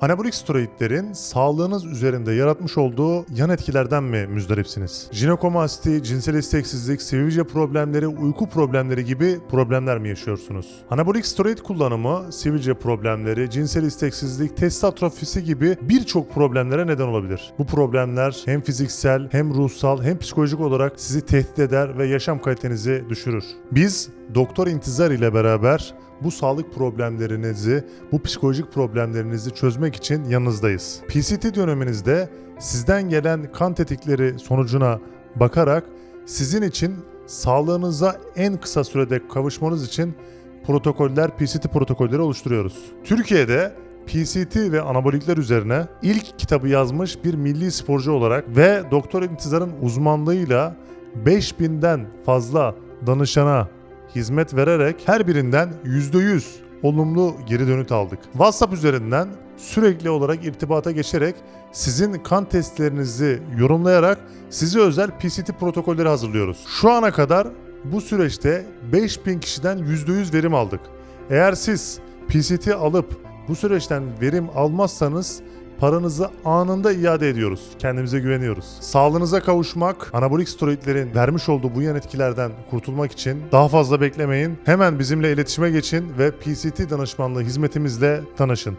Anabolik steroidlerin sağlığınız üzerinde yaratmış olduğu yan etkilerden mi müzdaripsiniz? Jinekomasti, cinsel isteksizlik, sivilce problemleri, uyku problemleri gibi problemler mi yaşıyorsunuz? Anabolik steroid kullanımı sivilce problemleri, cinsel isteksizlik, test atrofisi gibi birçok problemlere neden olabilir. Bu problemler hem fiziksel hem ruhsal hem psikolojik olarak sizi tehdit eder ve yaşam kalitenizi düşürür. Biz Doktor İntizar ile beraber bu sağlık problemlerinizi, bu psikolojik problemlerinizi çözmek için yanınızdayız. PCT döneminizde sizden gelen kan tetikleri sonucuna bakarak sizin için sağlığınıza en kısa sürede kavuşmanız için protokoller, PCT protokolleri oluşturuyoruz. Türkiye'de PCT ve anabolikler üzerine ilk kitabı yazmış bir milli sporcu olarak ve Doktor İntizar'ın uzmanlığıyla 5000'den fazla danışana hizmet vererek her birinden %100 olumlu geri dönüt aldık. WhatsApp üzerinden sürekli olarak irtibata geçerek sizin kan testlerinizi yorumlayarak size özel PCT protokolleri hazırlıyoruz. Şu ana kadar bu süreçte 5000 kişiden %100 verim aldık. Eğer siz PCT alıp bu süreçten verim almazsanız paranızı anında iade ediyoruz. Kendimize güveniyoruz. Sağlığınıza kavuşmak, anabolik steroidlerin vermiş olduğu bu yan etkilerden kurtulmak için daha fazla beklemeyin. Hemen bizimle iletişime geçin ve PCT danışmanlığı hizmetimizle tanışın.